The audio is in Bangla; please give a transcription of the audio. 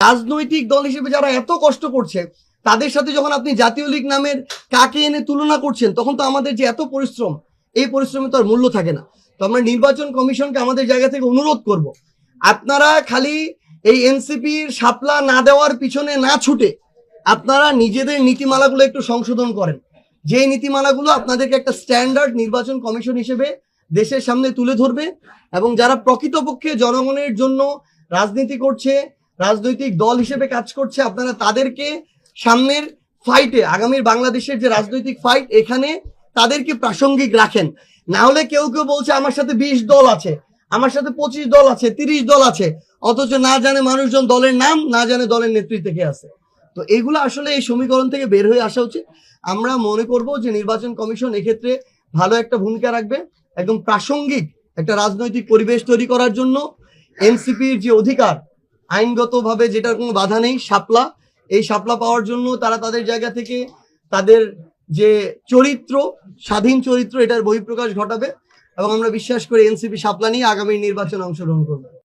রাজনৈতিক দল হিসেবে যারা এত কষ্ট করছে, তাদের সাথে যখন আপনি জাতীয় লীগ নামের কাকে এনে তুলনা করছেন, তখন তো আমাদের যে এত পরিশ্রম, এই পরিশ্রমে তো আর মূল্য থাকে না। তো আমরা নির্বাচন কমিশনকে আমাদের জায়গা থেকে অনুরোধ করব, আপনারা খালি এই এনসিপির সাপলা না দেওয়ার পিছনে না ছুটে আপনারা নিজেদের নীতিমালাগুলো একটু সংশোধন করেন। যে নীতিমালাগুলো আপনাদেরকে একটা স্ট্যান্ডার্ড নির্বাচন কমিশন হিসেবে দেশের সামনে তুলে ধরবে এবং যারা প্রকৃতপক্ষে জনগণের জন্য রাজনীতি করছে রাজনৈতিক দল হিসেবে কাজ করছে, আপনারা তাদেরকে সামনের ফাইটে আগামীর বাংলাদেশের যে রাজনৈতিক ফাইট এখানে তাদেরকে প্রাসঙ্গিক রাখেন। না হলে কেউ কেউ বলছে, আমার সাথে বিশ দল আছে, আমার সাথে পঁচিশ দল আছে, তিরিশ দল আছে, অথচ না জানে মানুষজন দলের নাম, না জানে দলের নেতৃত্বে কে আছে। তো এগুলো আসলে এই সমীকরণ থেকে বের হয়ে আসা উচিত। আমরা মনে করব যে নির্বাচন কমিশন এক্ষেত্রে ভালো একটা ভূমিকা রাখবে, একদম প্রাসঙ্গিক একটা রাজনৈতিক পরিবেশ তৈরি করার জন্য। এনসিপির যে অধিকার আইনগতভাবে যেটার কোনো বাধা নেই সাপলা এই সাপলা পাওয়ার জন্য তারা তাদের জায়গা থেকে তাদের যে চরিত্র, স্বাধীন চরিত্র, এটার বহিঃপ্রকাশ ঘটাবে এবং আমরা বিশ্বাস করি এনসিপি সাপলা নিয়ে আগামী নির্বাচনে অংশগ্রহণ করবে।